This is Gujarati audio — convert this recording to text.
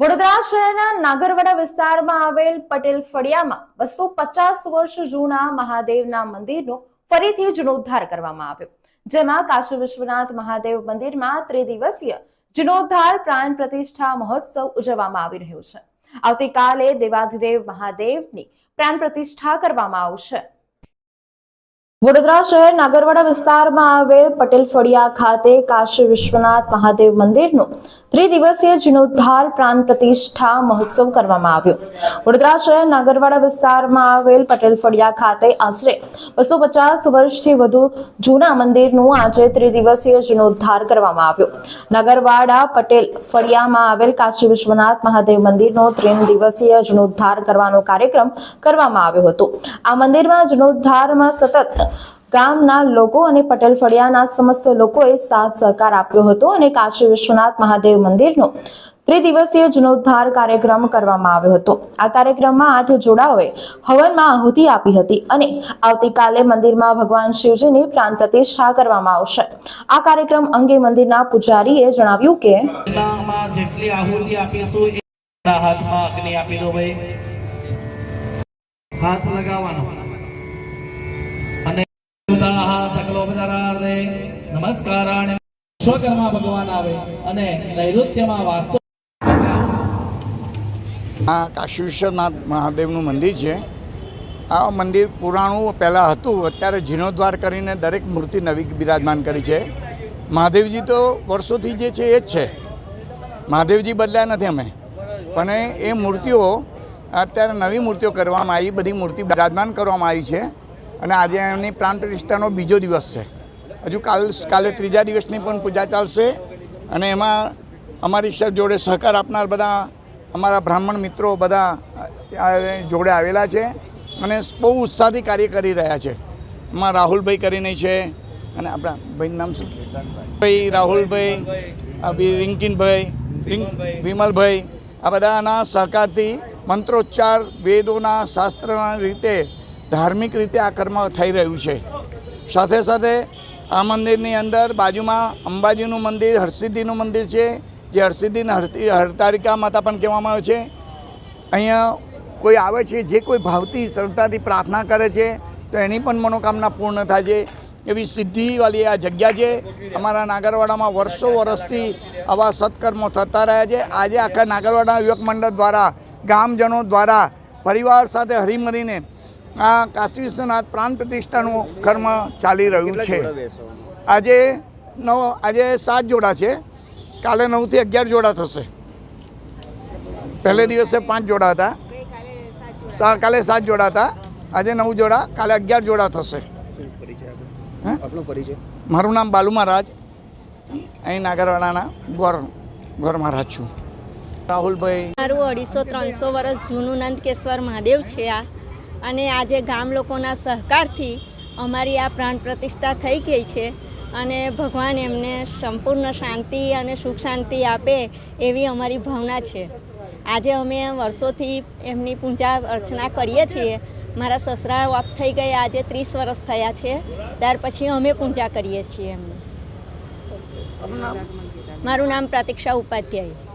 વડોદરા શહેરના નાગરવાડા વિસ્તારમાં આવેલ પટેલ ફળિયામાં બસો પચાસ વર્ષ જૂના મહાદેવના મંદિરનો ફરીથી જીર્ણોદ્ધાર કરવામાં આવ્યો, જેમાં કાશી વિશ્વનાથ મહાદેવ મંદિરમાં ત્રિદિવસીય જીર્ણોદ્ધાર પ્રાણ પ્રતિષ્ઠા મહોત્સવ ઉજવવામાં આવી રહ્યો છે. આવતીકાલે દેવાધિદેવ મહાદેવની પ્રાણ પ્રતિષ્ઠા કરવામાં આવશે. વડોદરા શહેર નાગરવાડા વિસ્તારમાં આવેલ પટેલ ફળિયા ખાતે કાશી વિશ્વનાથ મહાદેવ મંદિરનો ત્રિદિવસીય જીર્ણોદ્ધાર પ્રાણ પ્રતિષ્ઠા મહોત્સવ કરવામાં આવ્યો. વડોદરા શહેર નાગરવાડા વિસ્તારમાં આવેલ પટેલ ફળિયા ખાતે આશરે બસો પચાસ વર્ષથી વધુ જૂના મંદિરનું આજે ત્રિદિવસીય જીર્ણોદ્ધાર કરવામાં આવ્યો. નગરવાડા પટેલ ફળિયામાં આવેલ કાશી વિશ્વનાથ મહાદેવ મંદિરનો ત્રણ દિવસીય જીર્ણોદ્ધાર કરવાનો કાર્યક્રમ કરવામાં આવ્યો હતો. આ મંદિરમાં જીર્ણોદ્ધારમાં સતત ગામના લોકો અને પટેલ ફળિયાના સમસ્ત લોકોએ સાથ સહકાર આપ્યો હતો અને કાશી વિશ્વનાથ મહાદેવ મંદિરનો ત્રિદિવસીય જીર્ણોદ્ધાર કાર્યક્રમ કરવામાં આવ્યો હતો. આ કાર્યક્રમમાં આઠ જોડાઓએ હવનમાં આહુતિ આપી હતી અને આવતીકાલે મંદિરમાં ભગવાન શિવજીની પ્રાણ પ્રતિષ્ઠા કરવામાં આવશે. આ કાર્યક્રમ અંગે મંદિરના પૂજારીએ જણાવ્યું કે હાથ લગાવવાનો. ઉદાહ સકલોપચારાર્થે નમસ્કારાણિ વિશ્વકર્મા ભગવાન આવે અને નૈઋત્યમાં વાસ્તુ આ કાશીશ્વરનાથ મહાદેવનું મંદિર છે. આ મંદિર પુરાણું પહેલાં હતું, અત્યારે જીર્ણોદ્વાર કરીને દરેક મૂર્તિ નવી બિરાજમાન કરી છે. મહાદેવજી તો વર્ષોથી જે છે એ જ છે. મહાદેવજી બદલ્યા નથી અમે. પણ એ મૂર્તિઓ, અત્યારે નવી મૂર્તિઓ કરવામાં આવી, બધી મૂર્તિ બિરાજમાન કરવામાં આવી છે. અને આજે એમની પ્રાણ પ્રતિષ્ઠાનો બીજો દિવસ છે. હજુ કાલ, કાલે ત્રીજા દિવસની પણ પૂજા ચાલશે અને એમાં અમારી જોડે સહકાર આપનાર બધા અમારા બ્રાહ્મણ મિત્રો બધા જોડે આવેલા છે અને બહુ ઉત્સાહથી કાર્ય કરી રહ્યા છે. એમાં રાહુલભાઈ કરીને છે અને આપણા ભાઈનું નામ શું? ભાઈ રાહુલભાઈ રિંકિનભાઈ વિમલભાઈ આ બધાના સહકારથી મંત્રોચ્ચાર વેદોના શાસ્ત્રના રીતે ધાર્મિક રીતે આ કર્મ થઈ રહ્યું છે. સાથે સાથે આ મંદિરની અંદર બાજુમાં અંબાજીનું મંદિર, હરસિદ્ધિનું મંદિર છે, જે હરસિદ્ધિને હરતી, હરતારિકા માતા પણ કહેવામાં આવે છે. અહીંયા કોઈ આવે છે, જે કોઈ ભાવથી, શ્રદ્ધાથી પ્રાર્થના કરે છે, તો એની પણ મનોકામના પૂર્ણ થાય છે. એવી સિદ્ધિવાળી આ જગ્યા છે. અમારા નાગરવાડામાં વર્ષો વર્ષથી આવા સત્કર્મો થતા રહ્યા છે. આજે આખા નાગરવાડા યુવક મંડળ દ્વારા, ગામજનો દ્વારા, પરિવાર સાથે હરીમરીને આ કાશી વિશ્વનાથ પ્રાણ પ્રતિષ્ઠાનું કર્મ ચાલી રહ્યું છે. આજે નવ આજે સાત જોડા છે. કાલે નવથી અગિયાર જોડા થશે. પહેલે દિવસે પાંચ જોડા હતા. કાલે સાત જોડા હતા. આજે નવ જોડા કાલે અગિયાર જોડા થશે. મારું નામ બાલુ મહારાજ. અહીં નાગરવાડાના ગોર ગોર મહારાજ છું. રાહુલભાઈ. મારું અઢીસો ત્રણસો વર્ષ જૂનું નંદકેશ્વર મહાદેવ છે આ. અને આજે ગામ લોકોના સહકારથી અમારી આ પ્રાણ પ્રતિષ્ઠા થઈ ગઈ છે અને ભગવાન એમને સંપૂર્ણ શાંતિ અને સુખ શાંતિ આપે એવી અમારી ભાવના છે. આજે અમે વર્ષોથી એમની પૂજા અર્ચના કરીએ છીએ. મારા સસરા ઓફ થઈ ગયા આજે ત્રીસ વર્ષ થયા છે. ત્યાર પછી અમે પૂજા કરીએ છીએ એમની. મારું નામ પ્રતિક્ષા ઉપાધ્યાય.